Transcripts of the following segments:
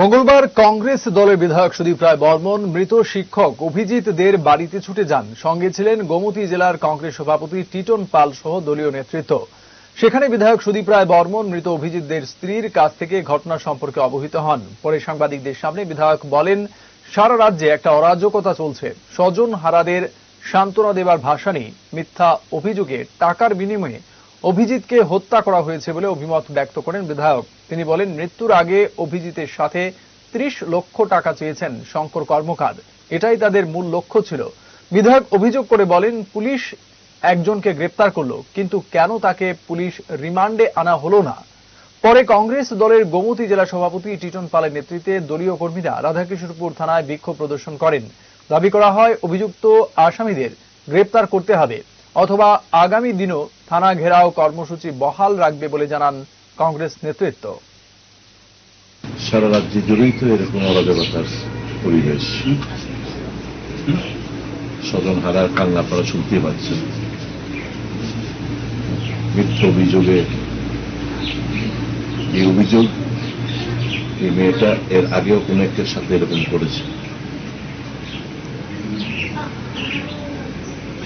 মঙ্গলবার কংগ্রেস দলের বিধায়ক সুদীপ রায় বর্মন, মৃত শিক্ষক অভিজিৎ দের বাড়িতে ছুটে যান। সঙ্গে ছিলেন গোমতী জেলার কংগ্রেস সভাপতি টিটন পাল সহ দলীয় নেতৃত্ব। সেখানে বিধায়ক সুদীপ রায় বর্মন, মৃত অভিজিৎ দের স্ত্রীর কাছ থেকে ঘটনা সম্পর্কে অবহিত হন। পরে সাংবাদিকদের সামনে বিধায়ক বলেন, সারা রাজ্যে একটা অরাজকতা চলছে। স্বজন হারাদের সান্ত্বনা দেবার ভাষা নেই। মিথ্যা অভিযোগে টাকার বিনিময়ে অভিজিৎকে হত্যা করা হয়েছে বলে অভিমত ব্যক্ত করেন বিধায়ক। তিনি বলেন, মৃত্যুর আগে অভিজিতের সাথে ত্রিশ লক্ষ টাকা চেয়েছেন শঙ্কর কর্মকার। এটাই তাদের মূল লক্ষ্য ছিল। বিধায়ক অভিযোগ করে বলেন, পুলিশ একজনকে গ্রেপ্তার করল, কিন্তু কেন তাকে পুলিশ রিমান্ডে আনা হলো না? পরে কংগ্রেস দলের গোমতী জেলা সভাপতি টিটন পালের নেতৃত্বে দলীয় কর্মীরা রাধাকিশোরপুর থানায় বিক্ষোভ প্রদর্শন করেন। দাবি করা হয়, অভিযুক্ত আসামিদের গ্রেপ্তার করতে হবে, অথবা আগামী দিনও থানা ঘেরাও কর্মসূচি বহাল রাখবে বলে জানান কংগ্রেস নেতৃত্ব। সারা রাজ্যে জুড়েই তো এরকম অরাজকতার পরিবেশ। স্বজন হারার কান্না আপনারা শুনতে পাচ্ছেন। মিথ্যা অভিযোগে এই অভিযোগ, এই মেয়েটা এর আগেও কোন একটার সাথে এরকম করেছে।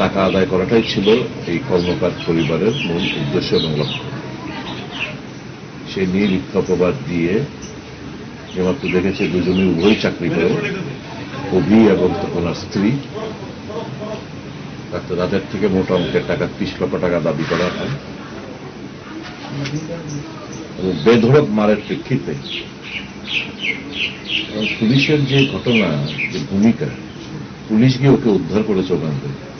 টাকা আদায় করাটাই ছিল এই কর্মকার পরিবারের মূল উদ্দেশ্য এবং লক্ষ্য। সে নিয়ে মিথ্যা অপবাদ দিয়ে যেমাত্র দেখেছে দুজনে উভয় চাকরি করে। কবি এবং ওনার স্ত্রী। ডাক্তার তাদের থেকে মোটা অঙ্কের টাকা ত্রিশ লক্ষ টাকা দাবি করা হয়। এবং বেধড়ক মারের প্রেক্ষিতে পুলিশের যে ঘটনা, যে ভূমিকা, পুলিশ গিয়ে ওকে উদ্ধার করেছে ওখান থেকে।